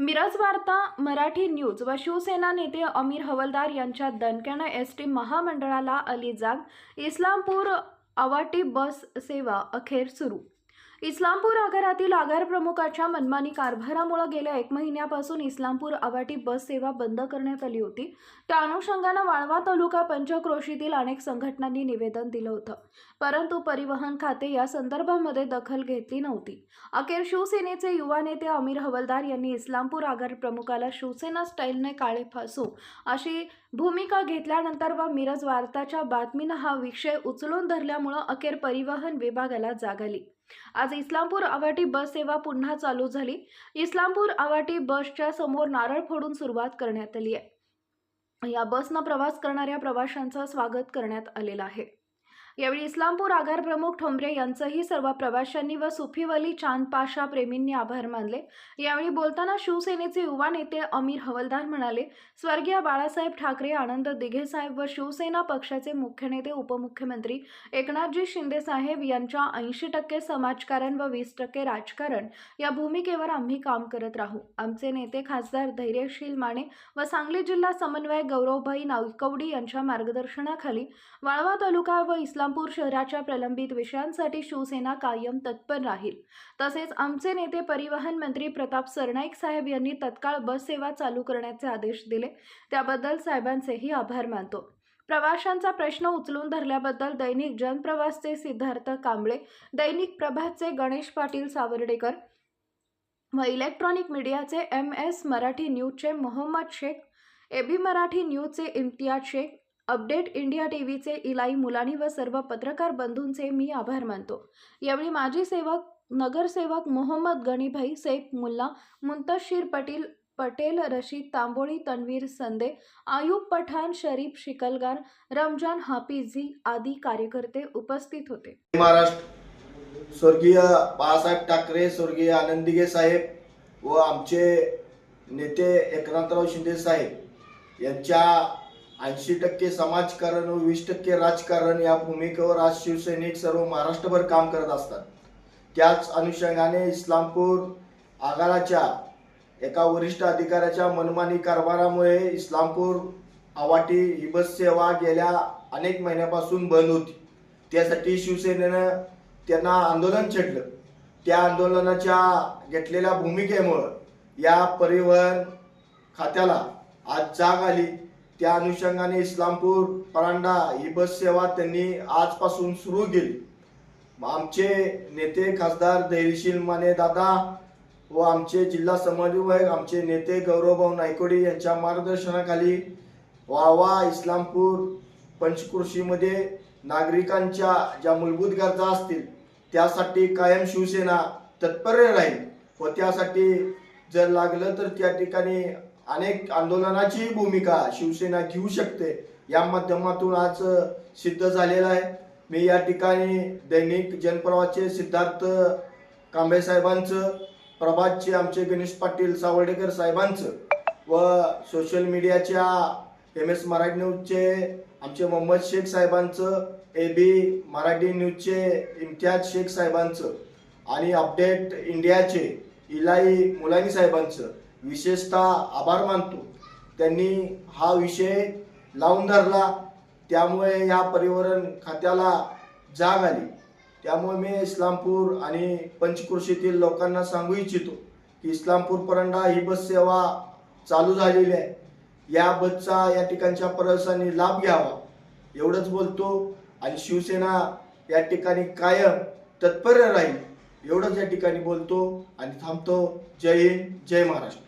मिरज वार्ता मराठी न्यूज व शिवसेना नेते अमीर हवलदार यांच्या दणक्यानं एस टी महामंडळाला अलिजाग इस्लामपूर आवाटी बस सेवा अखेर सुरू इस्लामपूर आगारातील आगार प्रमुखाच्या मनमानी कारभारामुळे गेल्या एक महिन्यापासून इस्लामपूर आवाटी बस सेवा बंद करण्यात आली होती. त्या अनुषंगानं वाळवा तालुका पंचक्रोशीतील अनेक संघटनांनी निवेदन दिलं होतं. परंतु परिवहन खाते या संदर्भामध्ये दखल घेतली नव्हती. अखेर शिवसेनेचे युवा नेते अमीर हवलदार यांनी इस्लामपूर आगार प्रमुखाला शिवसेना स्टाईलने काळे फासू अशी भूमिका घेतल्यानंतर व मिरज वार्ताच्या बातमीनं हा विषय उचलून धरल्यामुळं अखेर परिवहन विभागाला जाग आली. आज इस्लामपूर आवाटी बस सेवा पुन्हा चालू झाली. इस्लामपूर आवाटी बसच्या समोर नारळ फोडून सुरुवात करण्यात आली आहे. या बसनं प्रवास करणाऱ्या प्रवाशांचं स्वागत करण्यात आलेलं आहे. यावेळी इस्लामपूर आगार प्रमुख ठोंबरे यांचंही सर्व प्रवाशांनी व सुफीवली चांद पाशा प्रेमींनी आभार मानले. यावेळी बोलताना शिवसेनेचे युवा नेते अमीर हवलदार म्हणाले स्वर्गीय बाळासाहेब ठाकरे आनंद दिघेसाहेब व शिवसेना पक्षाचे मुख्य नेते उपमुख्यमंत्री एकनाथजी शिंदे साहेब यांच्या ऐंशी टक्के समाजकारण व वीस टक्के राजकारण या भूमिकेवर आम्ही काम करत राहू. आमचे नेते खासदार धैर्यशील माने व सांगली जिल्हा समन्वयक गौरवभाई नावकवडी यांच्या मार्गदर्शनाखाली वाळवा तालुका व इस्लाम इस्लामपूर शहराच्या प्रलंबित विषयांसाठी शिवसेना कायम तत्पर राहील. तसेच आमचे नेते परिवहन मंत्री प्रताप सरनाईक साहेब यांनी तत्काळ बस सेवा चालू करण्याचे आदेश दिले. त्याबद्दल साहेबांचेही आभार मानतो. प्रवाशांचा प्रश्न उचलून धरल्याबद्दल दैनिक जनप्रवासचे सिद्धार्थ कांबळे दैनिक प्रभातचे गणेश पाटील सावर्डेकर व इलेक्ट्रॉनिक मीडियाचे एम एस मराठी न्यूजचे मोहम्मद शेख एबी मराठी न्यूजचे इम्तियाज शेख अपडेट इंडिया टीव्हीचे इलाई मुलानी व सर्व पत्रकार बंधूंचे मी आभार मानतो. यावेळी माजी सेवक नगरसेवक मोहम्मद गणीभाई सैफ मुल्ला मुंतशीर पटील पटेल रशीद तांबोळी तन्वीर संदे आयुब पठाण शरीफ शिकलगार रमजान हाफिझी आदी कार्यकर्ते उपस्थित होते. महाराष्ट्र स्वर्गीय बाळासाहेब ठाकरे स्वर्गीय आनंदिगे साहेब व आमचे नेते एकनाथराव शिंदे साहेब यांच्या ऐंशी टक्के समाजकारण व वीस टक्के राजकारण या भूमिकेवर आज शिवसैनिक सर्व महाराष्ट्रभर काम करत असतात. त्याच अनुषंगाने इस्लामपूर आगाराच्या एका वरिष्ठ अधिकाऱ्याच्या मनमानी कारभारामुळे इस्लामपूर आवाटी ही बस सेवा गेल्या अनेक महिन्यापासून बंद होती. त्यासाठी शिवसेनेनं त्यांना आंदोलन छेडलं. त्या आंदोलनाच्या घेतलेल्या भूमिकेमुळं या परिवहन खात्याला आज जाग आली. त्या अनुषंगाने इस्लामपूर परांडा ही बस सेवा त्यांनी आजपासून सुरू केली. आमचे नेते खासदार धैर्यशील माने दादा व आमचे जिल्हा समन्वयक आमचे नेते गौरवभाऊ नायकोडे यांच्या मार्गदर्शनाखाली वाळवा इस्लामपूर पंचकृषीमध्ये नागरिकांच्या ज्या मूलभूत गरजा असतील त्यासाठी कायम शिवसेना तत्पर राहील व त्यासाठी जर लागलं तर त्या ठिकाणी अनेक आंदोलनाची भूमिका शिवसेना घेऊ शकते. या माध्यमातून आज सिद्ध झालेलं आहे. मी या ठिकाणी दैनिक जनप्रवाचे सिद्धार्थ कांबे साहेबांचं प्रभातचे आमचे गणेश पाटील सावर्डेकर साहेबांचं व सोशल मीडियाच्या एम एस मराठी न्यूजचे आमचे मोहम्मद शेख साहेबांचं ए बी मराठी न्यूजचे इम्तियाज शेख साहेबांचं आणि अपडेट इंडियाचे इलाई मुलानी साहेबांचं विशेषतः आभार मानतो. त्यांनी हा विषय लावून धरला. त्यामुळे ह्या पर्यावरण खात्याला जाग आली. त्यामुळे मी इस्लामपूर आणि पंचकृषीतील लोकांना सांगू इच्छितो की इस्लामपूर परंडा ही बस सेवा चालू झालेली आहे. या बसचा या ठिकाणच्या प्रवाशांनी लाभ घ्यावा. एवढंच बोलतो. आणि शिवसेना या ठिकाणी कायम तत्पर राहील. एवढंच या ठिकाणी बोलतो. आणि थांबतो. जय हिंद जय महाराष्ट्र.